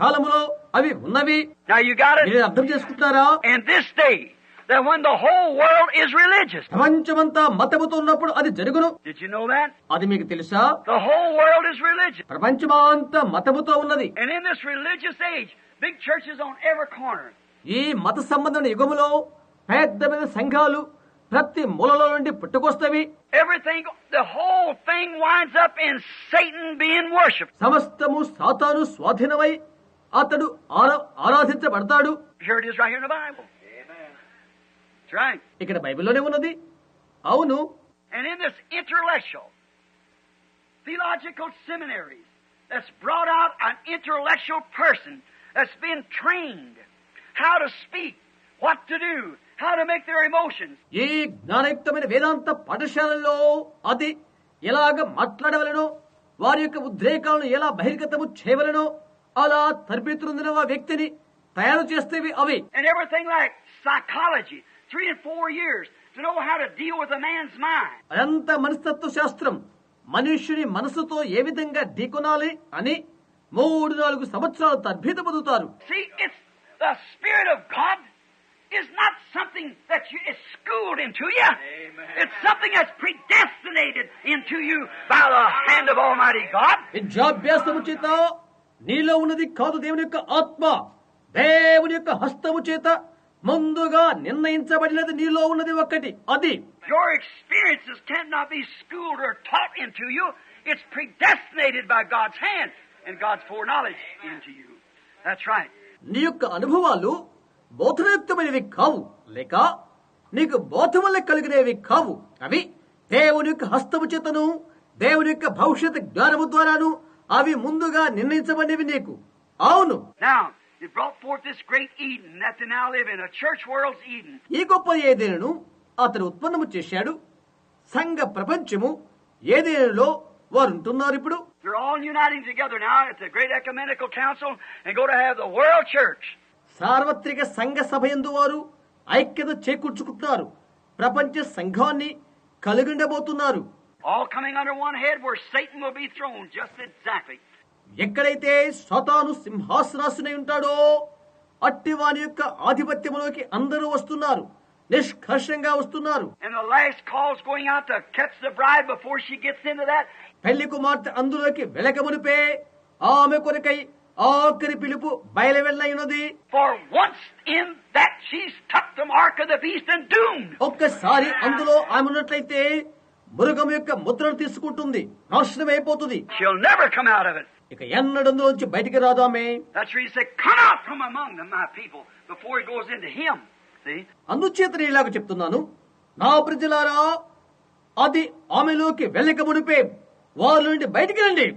కాలములో అవి ఉన్నవి? మీరు అర్థం చేసుకుంటున్నారా In this day, that when the whole world is religious. ప్రపంచమంతా మతముతో ఉన్నప్పుడు అది జరుగును Did you know that? అది మీకు తెలుసా The whole world is religious. ప్రపంచమంతా మతముతో ఉన్నది And in this religious age, big churches on every corner. ఈ మత సంబంధమైన యుగములో పెద్ద పెద్ద సంఘాలు ప్రతి మూలలో నుండి పుట్టుకొస్తవి Everything, the whole thing winds up in Satan being worshipped. సమస్తము సాతాను స్వాధీనమై అతడు ఆరా- ఆరాధించబడతాడు Here it is right here in the Bible. That's right. ఇక్కడ బైబిల్లోనే ఉన్నది అవును And in this intellectual, theological seminaries, that's brought out an intellectual person that's been trained how to speak, what to do, how to make their emotions. ఈ జ్ఞానయుక్తమైన వేదాంత పాఠశాలల్లో అది ఎలాగ మాట్లాడవలనో వారి యొక్క ఉద్రేకాలను ఎలా బహిర్గతము చేయవలనో అలా తరబేతులుందిన ఆ వ్యక్తిని తయారు చేస్తేవి అవి And everything like psychology, three and four years to know how to deal with a man's mind. అదంతా మనస్తత్వ శాస్త్రం మనుష్యుని మనసుతో ఏ విధంగా ఢీకొనాలి అని మూడు నాలుగు సంవత్సరాలు తర్భీత పొందుతారు See, it's the Spirit of God is not something that you, is schooled into you. It's something that's predestinated into you by the hand of Almighty God. విద్యాభ్యాసము చేత నీలో ఉన్నది కాదు దేవుని యొక్క ఆత్మ దేవుని యొక్క హస్తము చేత ముందుగా నిర్ణయించబడినది నీలో ఉన్నది ఒక్కటి అది Your experiences cannot be schooled or taught into you. It's predestinated by God's hand and God's foreknowledge into you. That's right. నీ యొక్క అనుభవాలు బోధనయుక్తమైనవి కావు. లేక నీకు బోధముల కలిగినవి కావు. అవి దేవుని యొక్క హస్తము చేతను దేవుని యొక్క భవిష్యత్ జ్ఞానము ద్వారాను అవి ముందుగా నిర్ణయించబడినవి నీకు. అవును. ఈ గొప్ప ఏదేను అతను ఉత్పన్నము చేశాడు. సంఘ ప్రపంచము ఏదేనులో వారు ఉంటున్నారు ఇప్పుడు సార్వత్రిక సంఘ సభ యందు వారు ఐక్యత చేకూర్చుకుంటున్నారు ప్రపంచ సంఘాన్ని కలిగిండబోతున్నారు. ఎక్కడైతే సతాను సింహాసనాసునై ఉంటాడో అట్టి వాని యొక్క ఆధిపత్యములోకి అందరూ వస్తున్నారు నిష్కర్షంగా వస్తున్నారు. పెళ్ళి కుమార్తె అందులోకి వెలకమునిపే ఆమె కొరకై ఆఖరి పిలుపు బయలు వెళ్ళైనది for once in that she's took the ఒక్కసారి అందులో ఆమె ఉన్నట్లయితే మృగం యొక్క ముద్రను తీసుకుంటుంది. నాశనం అయిపోతుంది. ఇక ఎన్నడం బయటికి రాదామే దట్ షీ సే కమ్ అందుచేత నేను ఇలాగ చెప్తున్నాను. నా ప్రజలారా అది ఆమెలోకి వెళ్ళకముడిపే వారి నుండి బయటికి రండి.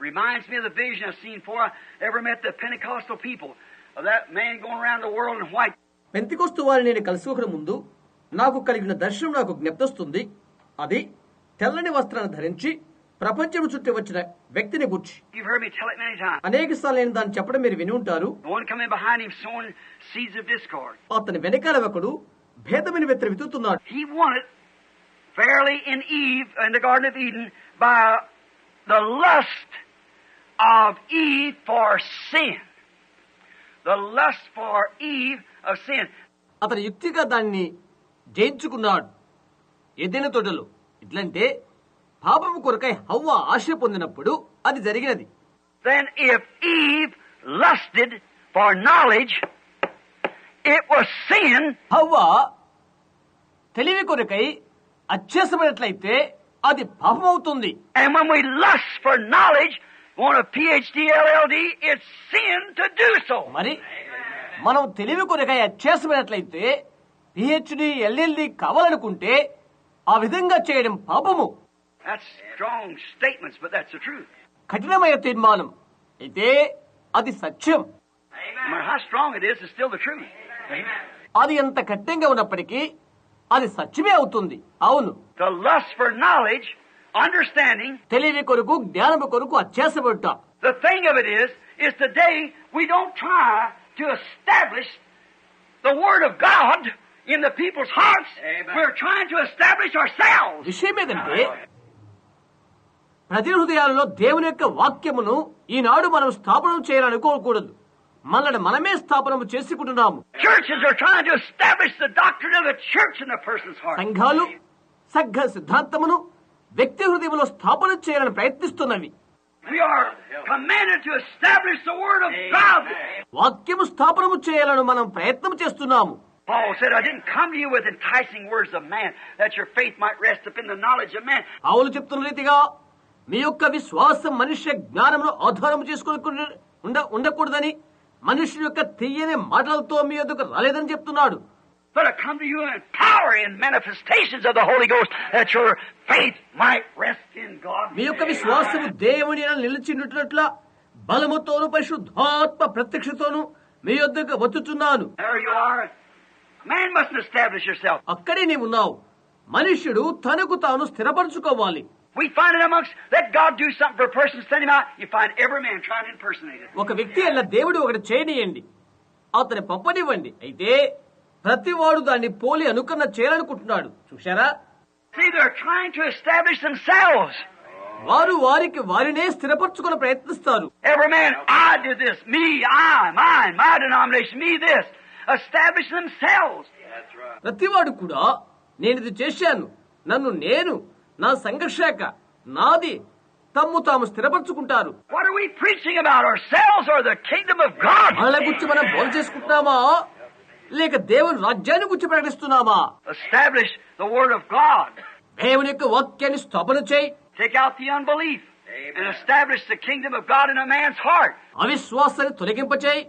Reminds me of the vision I've seen before I ever met the Pentecostal people of that man going around the world in white. పెంతికొస్తు వారిని నేను కలుసుకోక ముందు నాకు కలిగిన దర్శనం నాకు జ్ఞప్తిస్తుంది అది తెల్లని వస్త్రాన్ని ధరించి ప్రపంచం చుట్టూ వచ్చిన వ్యక్తిని గుర్చి You've heard me tell it many times. అనేక సార్లు నేను దాన్ని చెప్పడం మీరు విని ఉంటారు The one coming behind him sowing seeds of discord. అతని వెనకాల ఒకడు భేదమైన విత్తనం విత్తుతున్నాడు fairly in Eve, in the Garden of Eden, by the lust of Eve for sin. The lust for Eve of sin. అతను యుక్తిగా దాన్ని జయించుకున్నాడు ఏదైనా తోటలో ఇట్లంటే పాపము కొరకై హవ్వ ఆశ పొందినప్పుడు అది జరిగినది Then if Eve lusted for knowledge, it was sin, హవ్వ తెలివి కొరకై అత్యాసమైనట్లయితే అది పాపమవుతుంది and when we lust for knowledge, want a PhD, LLD, it's sin to do so. మరి మనం తెలివి కొరకై అత్యాసమైనట్లయితే పిహెచ్డి ఎల్ఎల్డి కావాలనుకుంటే ఆ విధంగా చేయడం పాపము That's strong statements, but that's the truth. కఠినమైన తీర్మానం అయితే అది సత్యం No matter how strong it is, it's still the truth. అది ఎంత కఠినంగా ఉన్నప్పటికీ అది సత్యమే అవుతుంది అవును The lust for knowledge, understanding, తెలివి కొరకు జ్ఞానము కొరకు అత్యాసపడుట the thing of it is, is today we don't try to establish the Word of God in the people's hearts. We're trying to establish ourselves. విషయం ఏదంటే ప్రజల హృదయాలలో దేవుని యొక్క వాక్యమును ఈనాడు మనం స్థాపనం చేయాలనుకోకూడదు మనల్ని మనమే స్థాపనము చేసుకుంటున్నాము Churches are trying to establish the doctrine of the church in the person's heart. సంఘాలు సగ్గ సిద్ధాంతమును వ్యక్తి హృదయంలో స్థాపన చేయాలని ప్రయత్నిస్తున్నవి. వాక్యము స్థాపనము చేయాలని మనం ప్రయత్నం చేస్తున్నాము. అవులు చెప్తున్న రీతిగా మీ యొక్క విశ్వాసం మనిషి జ్ఞానము ఆధారం చేసుకుని ఉండకూడదని మనిషి యొక్క తీయని మాటలతో మీ యొక్క రాలేదని చెప్తున్నాడు. But I come to you in power and manifestations of the Holy Ghost, that your faith might rest in God. మీ యొక్క విశ్వాసము దేవుని నిలిచినట్ల బలముతోను పరిశుద్ధాత్మ ప్రత్యక్షతోను మీ యొద్దకు వచ్చుచున్నాను There you are. Man mustn't establish yourself. అక్కడే నీవున్నావు మనుష్యుడు తనకు తాను స్థిరపరచుకోవాలి We find it amongst, let God do something for a person, send him out. You find every man trying to impersonate it. ఒక వ్యక్తి అలా దేవుడు ఒకటి చేయనియండి అతని పంపనివ్వండి అయితే ప్రతి వాడు దాన్ని పోలి అనుకున్న చేయాలనుకుంటున్నాడు. చూశారా? వారు వారికి వారినే స్థిరపరచుకుని ప్రయత్నిస్తారు. ప్రతి వాడు కూడా నేను ఇది చేశాను నన్ను నేను నా సంఘర్షాక నాది తమ్ము తాము స్థిరపరచుకుంటారు. మన గుర్చి మనం బోల్ చేసుకుంటున్నామా? లేక దేవుని రాజ్యాన్ని గురించి ప్రకటిస్తున్నామా Establish the Word of God. దేవుని యొక్క వాక్యాన్ని స్థాపన చేయి Take out the unbelief and establish the kingdom of God in a man's heart. అవిశ్వాసాన్ని తొలగింపచేయి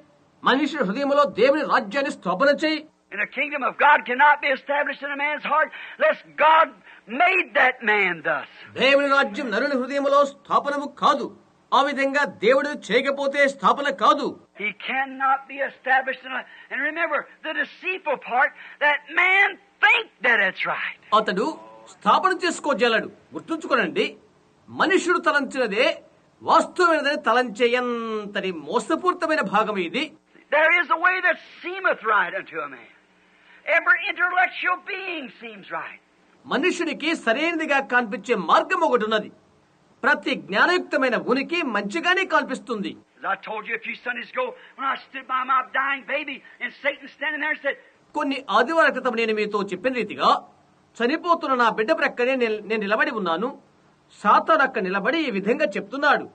మనిషి హృదయంలో దేవుని రాజ్యాన్ని స్థాపన చేయి And the kingdom of God cannot be established in a man's heart unless God made that man thus. దేవుని రాజ్యం నరుని హృదయంలో స్థాపనము కాదు ఆ విధంగా దేవుడు చేయకపోతే స్థాపన కాదు. అతడు స్థాపన చేసుకోజలడు. గుర్తుంచుకోనండి మనుషుడు తలంచినదే వాస్తవమైనదని తలంచేయంతటి మోసపూర్తమైన భాగం ఇది. There is a way that seemeth right unto a man. మనుషుడికి సరైనదిగా కనిపించే మార్గం ఒకటి ఉన్నది. ప్రతి జ్ఞానయుక్తమైన ఉనికి మంచిగానే కల్పిస్తుంది. కొన్ని ఆదివార క్రితం నేను మీతో చెప్పిన రీతిగా చనిపోతున్న నా బిడ్డ ప్రక్కనే నేను నిలబడి ఉన్నాను. సాతాన్ అక్క నిలబడి ఈ విధంగా చెప్తున్నాడు.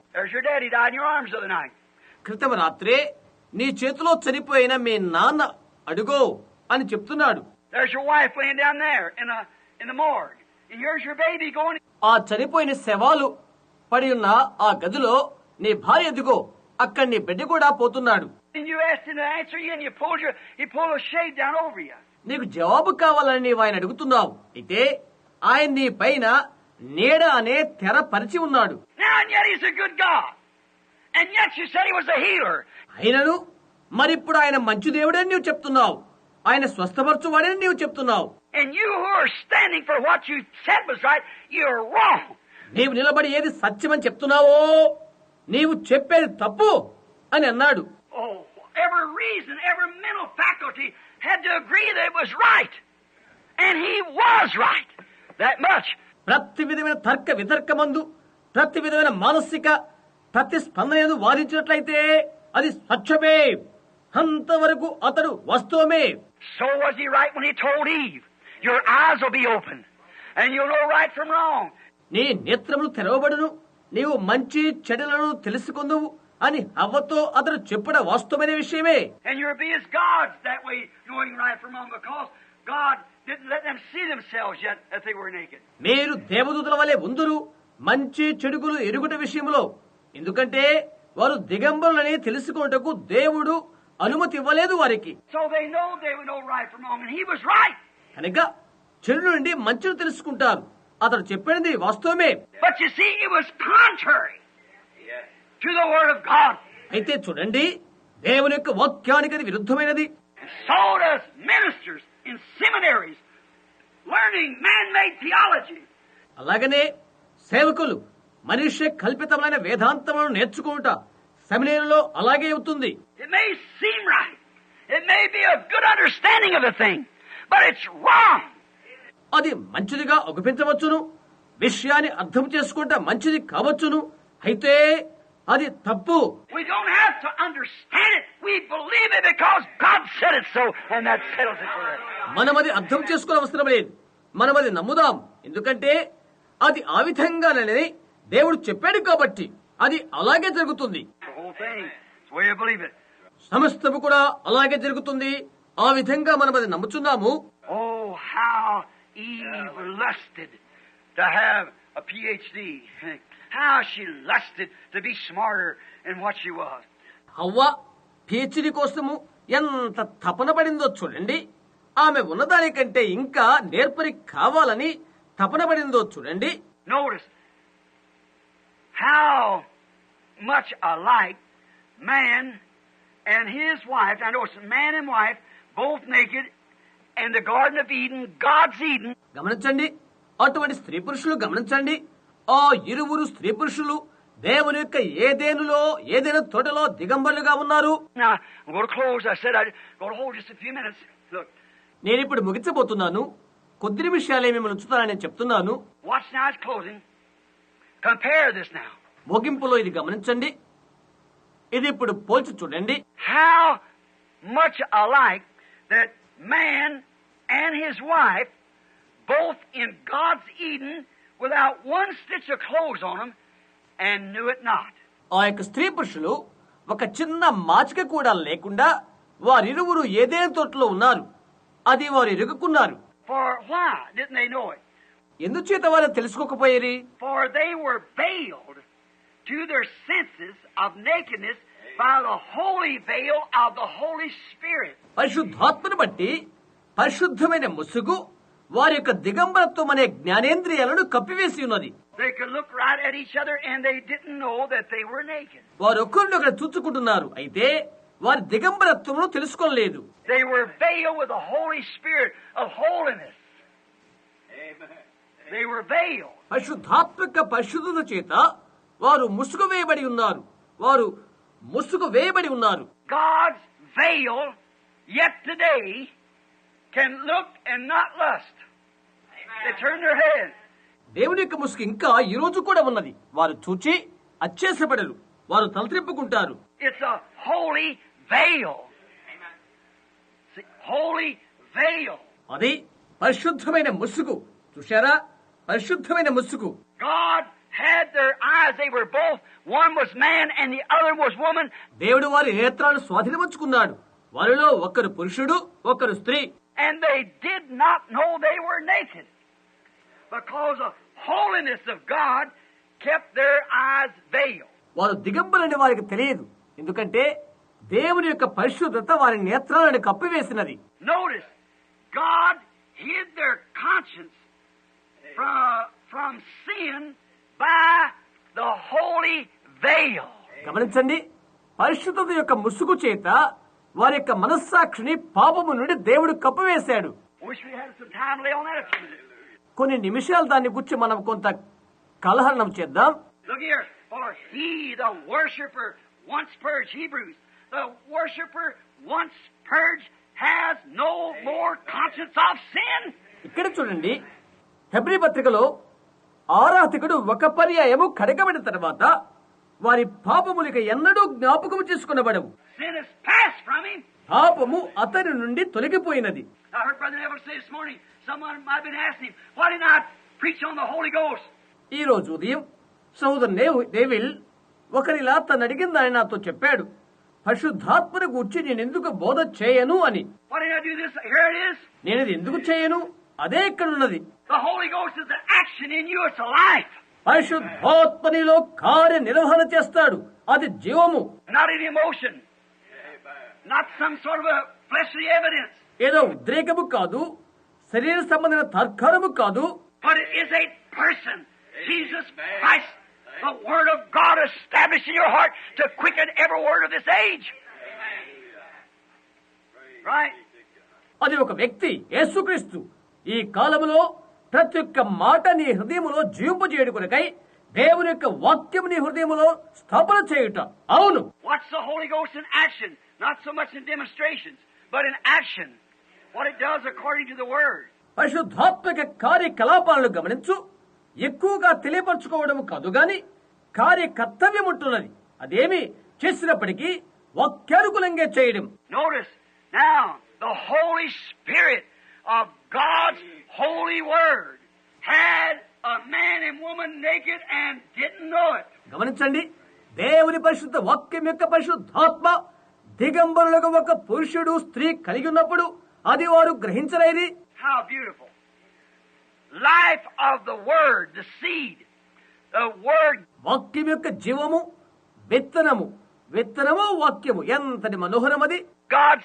క్రితం రాత్రే నీ చేతిలో చనిపోయిన మీ నాన్న అడుగో అని చెప్తున్నాడు. ఆ చనిపోయిన శవాలు పడి ఉన్న ఆ గదిలో నీ భార్య ఎదుగో అక్కడ నీ బిడ్డ కూడా పోతున్నాడు. నీకు జవాబు కావాలని నీవు ఆయన అడుగుతున్నావు. అయితే ఆయన నీ పైన నీడ అనే తెర పరిచి ఉన్నాడు. అయినను మరిప్పుడు ఆయన మంచి దేవుడని నీవు చెప్తున్నావు. ఆయన స్వస్థపరచువాడని నీవు చెప్తున్నావు. And you who are standing for what you said was right, you're wrong. నీవు నిలబడి ఏది సత్యం అని చెప్తున్నావో నీవు చెప్పేది తప్పు అని అన్నాడు. ప్రతి విధమైన తర్క వితర్క మందు ప్రతి విధమైన మానసిక ప్రతిస్పందన ఎందు వాదించినట్లయితే అది సత్యమే. అంతవరకు అతడు వస్తువమే. So was you right money open and you know right నీ నేత్రములు తెరవబడును నీవు మంచి చెడులను తెలుసుకుందువు అని అవ్వతో అతను చెప్పడం వాస్తవమైన విషయమే. మీరు దేవదూతుల వలె ఉందరు మంచి చెడుగులు ఎరుగుట విషయంలో ఎందుకంటే వారు దిగంబరులని తెలుసుకుంటకు దేవుడు అనుమతి ఇవ్వలేదు వారికి. కనుక చెడు నుండి మంచిని తెలుసుకుంటారు. అతడు చెప్పినది వాస్తవమే. అయితే చూడండి దేవుని యొక్క వాక్యానికి అది విరుద్ధమైనది. అలాగనే సేవకులు మనిషి కల్పితమైన వేదాంతములను నేర్చుకుంట సెమినేరులో అలాగే అవుతుంది. It may be a good understanding of a thing, but it's wrong. అది మంచిదిగా ఒప్పించవచ్చును విషయాన్ని అర్థం చేసుకుంటే మంచిది కావచ్చును. అయితే అది తప్పు. మనం అది అర్థం చేసుకోవడం అవసరం లేదు. మనం అది నమ్ముదాం. ఎందుకంటే అది ఆ విధంగానని దేవుడు చెప్పాడు కాబట్టి అది అలాగే జరుగుతుంది. సమస్తము కూడా అలాగే జరుగుతుంది. ఆ విధంగా మనం అది నమ్ముచున్నాము. Oh, Eve lusted to have a PhD. How she lusted to be smarter than what she was. హవ్వ పిహెచ్డి కోసము ఎంత తపన పడిందో చూడండి ఆమె ఉన్నదానికంటే ఇంకా నేర్పరి కావాలని తపన పడిందో చూడండి Notice how much alike man and his wife, I notice man and wife, both naked, గమనించండి. అటువంటి స్త్రీ పురుషులు గమనించండి. ఆ ఇరువురు స్త్రీ పురుషులు దేవుని యొక్క ఏదేనులో ఏదైన తోటలో దిగంబరులుగా ఉన్నారు. నేను ఇప్పుడు ముగించబోతున్నాను. కొద్ది నిమిషాలే మిమ్మల్ని ఉంచుతానని చెప్తున్నాను. ముగింపులో ఇది గమనించండి. ఇది ఇప్పుడు పోల్చి చూడండి. How much alike that man and his wife, both in God's Eden, without one stitch of clothes on them, and knew it not. ఆ యొక్క స్త్రీ పురుషులు ఒక చిన్న మాచిక కూడా లేకుండా వారిరువురు ఏదైనా తోటలో ఉన్నారు అది వారు ఎరుగుకున్నారు For why didn't they know it? ఎందుచేత వారు తెలుసుకోకపోయేది For they were veiled to their senses of nakedness పరిశుద్ధాత్మను బట్టి పరిశుద్ధమైన ముసుగు వారి యొక్క దిగంబరత్వం అనే జ్ఞానేంద్రియాలను కప్పివేసి ఉన్నది. వారు ఒకరిని ఒకరు చూచుకుంటున్నారు. అయితే వారి దిగంబరత్వం తెలుసుకోలేదు. పరిశుద్ధాత్మక పరిశుద్ధుల చేత వారు ముసుగు వేయబడి ఉన్నారు. వారు ముసుగు వేయబడి ఉన్నారు. God's veil, yet today, can look and not lust. They turn their head. దేవుని యొక్క ముసుగు ఇంకా ఈ రోజు కూడా ఉన్నది. వారు చూచి అచ్చేసపడరు వారు తలత్రిప్పుకుంటారు. Veil. See, holy veil. అది పరిశుద్ధమైన ముసుగు. చూశారా? పరిశుద్ధమైన ముసుగు. God had their eyes. They were both, one was man and the other was woman. దేవుడు వారి నేత్రాలు స్వాధీనమంచుకున్నాడు వారిలో ఒకరు పురుషుడు ఒకరు స్త్రీ And they did not know they were naked. Because the holiness of God kept their eyes veiled. వారు దిగంబరని వారికి తెలియదు ఎందుకంటే దేవుని యొక్క పరిశుద్ధత వారి నేత్రాలను కప్పివేసినది Notice, God hid their conscience from, from sin by the holy గమనించండి పరిశుద్ధత యొక్క ముసుగు చేత వారి యొక్క మనస్సాక్షిని పాపము నుండి దేవుడు కప్పివేశాడు. కొన్ని నిమిషాలు దాన్ని గుర్చి మనం కొంత కలహరణం చేద్దాం. ఇక్కడ చూడండి హెబ్రి పత్రికలో ఆరాధకుడు ఒక పర్యాయము కడగబడిన తర్వాత వారి పాపములిక ఎన్నడూ జ్ఞాపకము చేసుకునబడవు. పాపము అతని నుండి తొలగిపోయినది? ఈ రోజు ఉదయం సోదరు నేవ్ డేవిల్ ఒకరిలా తను అడిగిన దాన్ని నాతో చెప్పాడు. పరిశుద్ధాత్మను గూర్చి నేను ఎందుకు బోధ చేయను అని. నేను ఎందుకు చేయను? అదే ఇక్కడ ఉన్నది ఐ షుడ్ భావోత్పనిలో కార్య నిర్వహణ చేస్తాడు. అది జీవము. ఏదో ఉద్రేకము కాదు. శరీర సంబంధించిన తర్కారము కాదు. అది ఒక వ్యక్తి యేసుక్రీస్తు. ఈ కాలంలో ప్రతి ఒక్క మాట నీ హృదయములో జీవింపజేయడు కొరకై దేవుని యొక్క వాక్యము నీ హృదయములో స్థాపన చేయుట. అవును. Watch the Holy Ghost in action, not so much in demonstrations, but in action. What it does according to the Word. పరిశుద్ధాత్మక కార్యకలాపాలను గమనించు. ఎక్కువగా తెలియపరచుకోవడం కాదు గాని కార్యకర్తవ్యం ఉంటున్నది. అదేమి? చేసినప్పటికీ వాక్యానుకూలంగా చేయడం. Notice now the Holy Spirit of God's holy word had a man and woman naked గమనించండి దేవుని పరిశుద్ధ వాక్యం యొక్క పరిశుద్ధాత్మ దిగంబరులకు ఒక పురుషుడు స్త్రీ కలిగి ఉన్నప్పుడు అది వారు గ్రహించలేది how beautiful life of the word the the word వాక్యం యొక్క జీవము విత్తనము విత్తనము వాక్యము ఎంతటి మనోహరం అది. God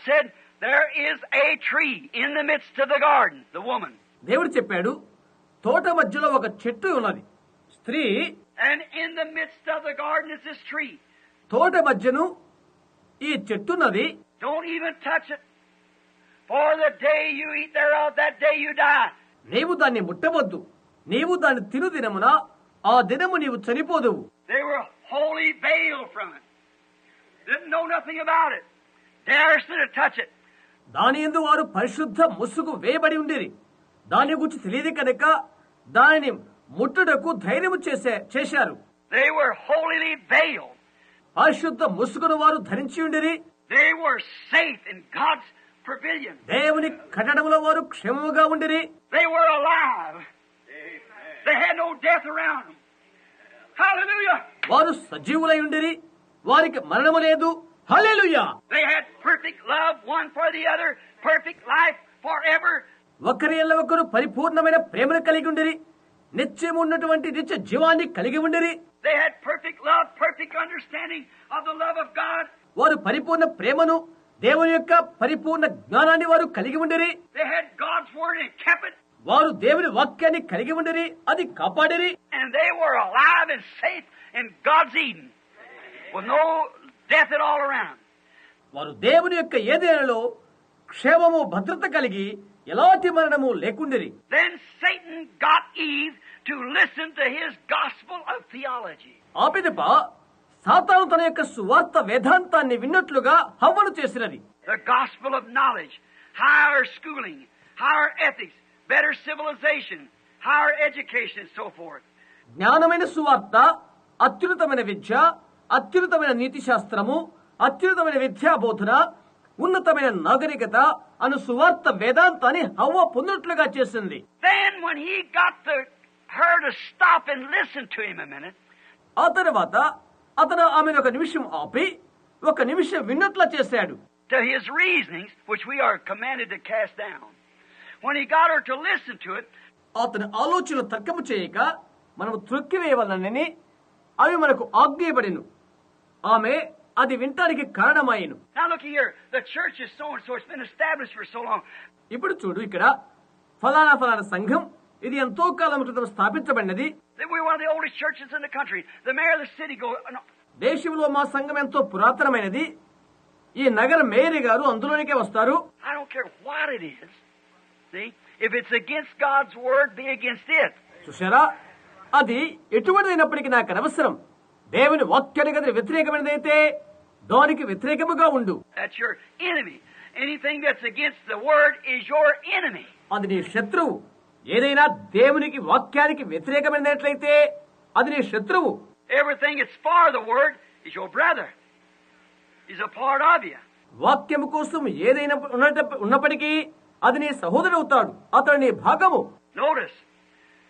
a tree in the midst దేవుడు చెప్పాడు తోట మధ్యలో ఒక చెట్టు ఉన్నది. స్త్రీ and in the of the తోట మధ్యను ఈ చెట్టు ఉన్నది డోంట్ ఈవెన్ టచ్ ఇట్ నీవు దాన్ని ముట్టవద్దు. నీవు దాన్ని తిను దినమున ఆ దినము నీవు చనిపోదు they holy veil from it did no దాని యందు వారు పరిశుద్ధ ముసుగు వేయబడి ఉండేది దాని గురించి తెలియదు కనుక దానిని ముట్టుటకు ధైర్యం చేసే చేశారు. పరిశుద్ధ ముసుగును వారు ధరించి ఉండేది they were safe in God's దేవుని కట్టడంలో వారు క్షేమంగా ఉండేది they were alive they had వారు సజీవులై ఉండేది వారికి మరణము లేదు. హల్లెలూయా. They had perfect love one for the life forever ఒకరి ఒకరు పరిపూర్ణమైన ప్రేమను కలిగి ఉండరి. నిత్యం ఉన్నటువంటి నిత్య జీవాన్ని కలిగి ఉండరి. వారు పరిపూర్ణ ప్రేమను దేవుని యొక్క పరిపూర్ణ జ్ఞానాన్ని వారు కలిగి ఉండరి. వారు దేవుని వాక్యాన్ని కలిగి ఉండరి అది కాపాడరి. వారు దేవుని యొక్క ఏదైనా క్షేమము భద్రత కలిగి ఎలాంటి మరణము లేకుండేది? Then Satan got Eve to listen to his gospel of theology ఆపిదప సాతాను తన యొక్క సువార్త వేదాంతాన్ని విన్నట్లుగా హవ్వలు చేసినది. The gospel of knowledge higher schooling higher ethics better civilisation higher education so forth జ్ఞానమైన సువార్త అత్యున్నతమైన విద్య అత్యున్నతమైన నీతి శాస్త్రము అత్యున్నతమైన విద్యా బోధన ఉన్నతమైన నాగరికత అను సువార్త వేదాంతాన్ని హవ్వ పొందినట్లుగా చేసింది. ఆ తర్వాత అతను ఆమె ఒక నిమిషం ఆపి ఒక నిమిషం విన్నట్లా చేశాడు. అతని ఆలోచన తర్కము చేయక మనం త్రొక్కివేయవలనని అవి మనకు ఆజ్ఞయపడిను. ఆమె అది వినటానికి కారణమైన ఇప్పుడు చూడు ఇక్కడ ఫలానా ఫలానా సంఘం ఇది ఎంతో కాలం క్రితం స్థాపించబడినది. దేశంలో మా సంఘం ఎంతో పురాతనమైనది. ఈ నగర మేయర్ గారు అందులోనికే వస్తారు. చూసారా అది ఎటువంటి అయినప్పటికీ నాకు అనవసరం. దేవుని వాక్యానికి అది వ్యతిరేకమైనదైతే దానికి వ్యతిరేకముగా ఉండు That's your enemy. Anything that's against the word is your enemy. అది నీ శత్రువు ఏదైనా దేవునికి వాక్యానికి వ్యతిరేకమైనట్లయితే అది నీ శత్రువు Everything that's for the word is your brother. He's a part of you. వాక్యము కోసం ఏదైనా ఉన్నట- ఉన్నప్పటికీ అది నీ సహోదరుడు అవుతాడు అతడు నీ భాగము Notice,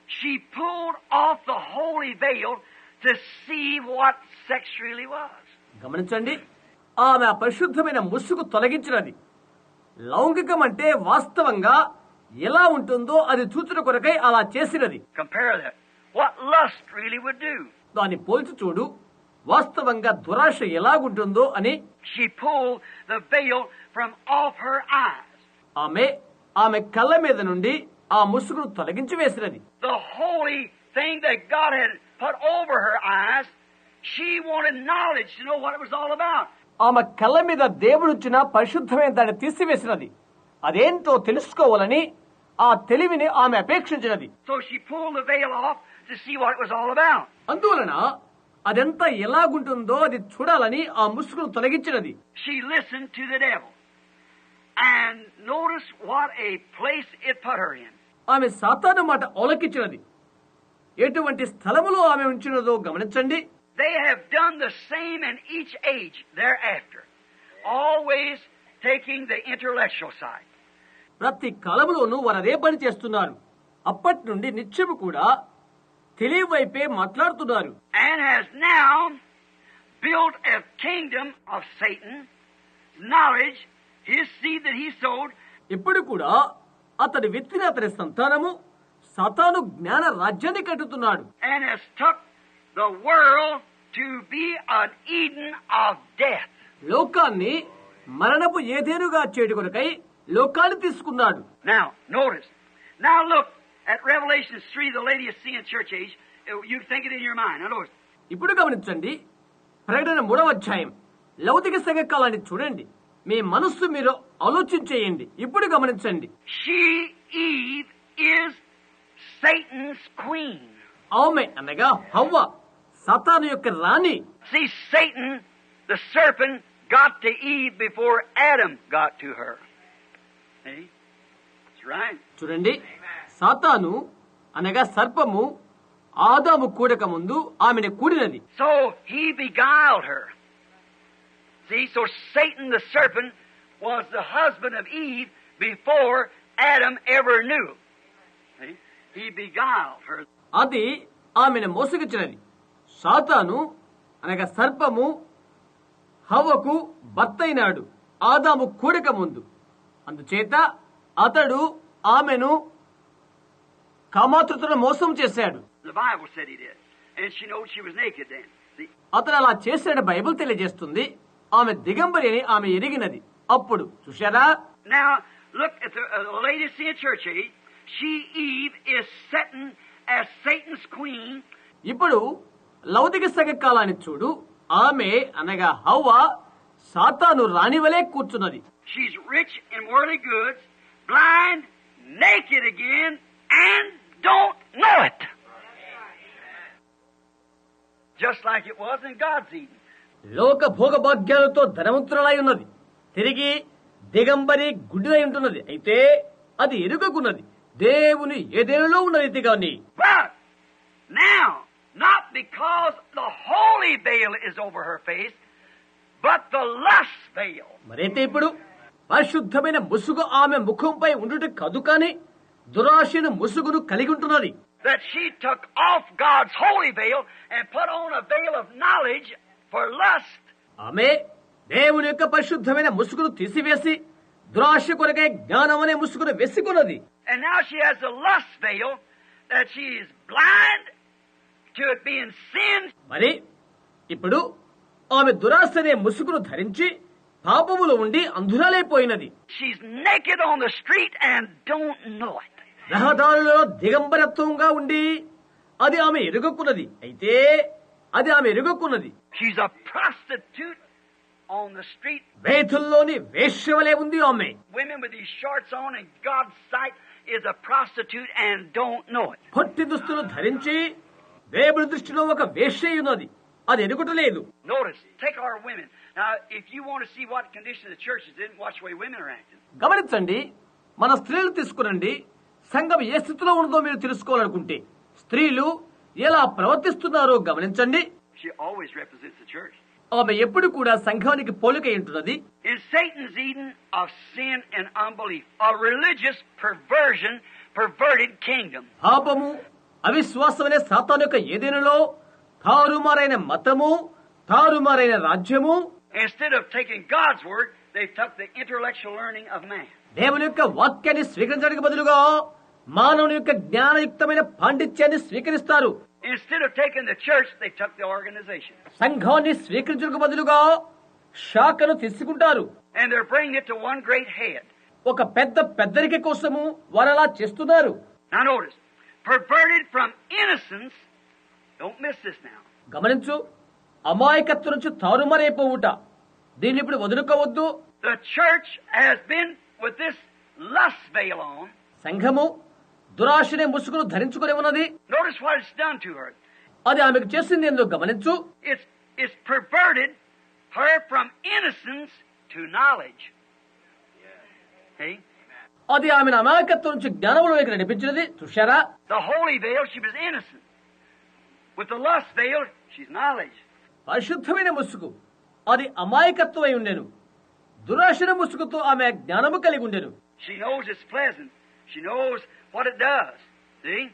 she pulled off the holy veil గమనించండి ఆమె అపరిశుద్ధమైన ముసుగు తొలగించినది. లౌంగికం అంటే వాస్తవంగా ఎలా ఉంటుందో అది చూచిన కొరకై అలా చేసినది. దాని పోల్చి చూడు వాస్తవంగా దురాశ ఎలాగుంటుందో అని. ఆమె ఆమె కళ్ళ మీద నుండి ఆ ముసుగును తొలగించి వేసినది. The holy thing that God had put over her eyes. She ఆమె కళ్ళ మీద దేవుడుచ్చిన పరిశుద్ధమైన దాన్ని తీసివేసినది. అదేంటో తెలుసుకోవాలని ఆ తెలివిని ఆమె అపేక్షించినది. అందువలన అదెంత ఎలాగుంటుందో అది చూడాలని ఆ ముసుగును తొలగించినది. ఆమె సాతాను మాట ఔలకించినది ఎటువంటి స్థలములో ఆమె ఉంచినదో గమనించండి. They have done the same in each age thereafter always taking the intellectual side ప్రతి కాలములోనూ వారు అదే పని చేస్తున్నారు. అప్పటి నుండి నిత్యము కూడా తెలివి వైపే మాట్లాడుతున్నారు. And has now build a kingdom of Satan knowledge his see that he sowed ఇప్పుడు కూడా అతడు విత్తిన అతని సంతానము సతాను జ్ఞాన రాజ్యాన్ని కట్టుతున్నాడు. లోకాన్ని మరణపు ఏదేనుగా చేయడు కొరకై లోకాన్ని తీసుకున్నాడు. ఇప్పుడు గమనించండి. ప్రకటన మూడవ అధ్యాయం. లౌతిక సంఘ చూడండి. మీ మనస్సు మీరు ఆలోచించేయండి. ఇప్పుడు గమనించండి. షీ ఈ Satan's queen. ఆమె అనగా హవ్వ సతాను యొక్క రాణి See, Satan, the serpent, got to Eve before Adam got to her. See? That's right. చూడండి సాతాను అనగా సర్పము ఆదాము కూడక ముందు ఆమెను కూడినది So he beguiled her. See, so Satan, the serpent, was the husband of Eve before Adam ever knew. See? అది ఆమెను మోసగించినది. సాతాను అనగా సర్పము హవ్వకు భర్తయినాడు ఆదాము కూడక ముందు. అందుచేత అతడు ఆమెను కామాతృతను మోసం చేశాడు? అతను అలా చేశాడు బైబిల్ తెలియజేస్తుంది. ఆమె దిగంబరి అని ఆమె ఎరిగినది. అప్పుడు చూశారా? ఇప్పుడు లౌతిక సగకాలాన్ని చూడు. ఆమె అనగా హవ్వ సాతాను రానివలే కూర్చున్నది. She in world goods blind naked and don't know just like it was లోక భోగ భాగ్యాలతో ధనవంతులై ఉన్నది. తిరిగి దిగంబరి గుడ్డిదై ఉంటున్నది. అయితే అది ఎరుకకున్నది దేవుని ఏదేనులో ఉన్న But now, not because the holy veil is over her face, but the lust veil. మరైతే ఇప్పుడు పరిశుద్ధమైన ముసుగు ఆమె ముఖంపై ఉండుట కాదు కాని దురాశను ముసుగును కలిగి ఉంటున్నది That she took off God's holy veil and put on a veil of knowledge for lust. ఆమె దేవుని యొక్క పరిశుద్ధమైన ముసుగును తీసివేసి దురాశ కొరకై జ్ఞానం అనే ముసుగును వేసుకున్నది And now she has the lust veil that she is blind to it being sin. మరి ఇప్పుడు ఆమె దురాశ అనే ముసుగును ధరించి పాపములో ఉండి అంధురాలైపోయినది She's naked on the street and don't know it. రహదారులలో దిగంబరత్వంగా ఉండి అది ఆమె ఎరుగకున్నది అయితే అది ఆమె ఎరుగకున్నది She's a prostitute on the street. వేతుల్లోని వేశ్యవలే ఉంది ఆమె Women with these shorts on in God's sight is a prostitute and don't know it. పొట్టి దుస్తులు ధరించి దేవుడి దృష్టిలో ఒక వేశ్య ఉన్నది అది ఎరుగుటలేదు Notice, take our women. Now, if you want to see what condition the church is in, watch the way women are acting. గమనించండి మన స్త్రీలు తీసుకురండి సంఘం ఏ స్థితిలో ఉన్నదో మీరు తెలుసుకోవాలనుకుంటే స్త్రీలు ఎలా ప్రవర్తిస్తున్నారో గమనించండి She always represents the church. ఆమె ఎప్పుడు కూడా సంఘానికి పోలికై ఉంటున్నది in of sin and unbelief a religious perversion perverted kingdom పాపము అవిశ్వాసమనే సాతాన్ యొక్క ఏదైనలో తారుమారైన మతము తారుమారైన రాజ్యము. Instead of taking God's word they took the intellectual learning of man దేవుని యొక్క వాక్యాన్ని స్వీకరించడానికి బదులుగా మానవుని యొక్క జ్ఞానయుక్తమైన పాండిత్యాన్ని స్వీకరిస్తారు. Instead of taking the church, they took the organization. సంఘాన్ని స్వీకరించడానికి బదులుగా శాఖను తీసుకుంటారు And they're bringing it to one great head. ఒక పెద్ద పెద్దరిక కోసము వారు అలా చేస్తున్నారు Now notice, perverted from innocence Don't miss this now. గమనించు అమాయకత్వం నుంచి తారుమారైపోవుట దీన్ని ఇప్పుడు వదులుకోవద్దు The church has been with this lust veil on. సంఘము దురాశనే ముసుగును ధరించుకుని ఉన్నది. అది ఆమెకు చేసింది ఎందుకు గమనించు? అది ఆమెను అమాయకత్వం నుంచి జ్ఞానంలోకి నడిపించినది చూశారా The holy veil, she was innocent. With the lust veil, she's knowledge. పరిశుద్ధమైన ముసుగు అది అమాయకత్వం అయి ఉండెను దురాశన ముసుగుతో ఆమె జ్ఞానము కలిగి ఉండెను She knows it's pleasant. She knows what it does. See?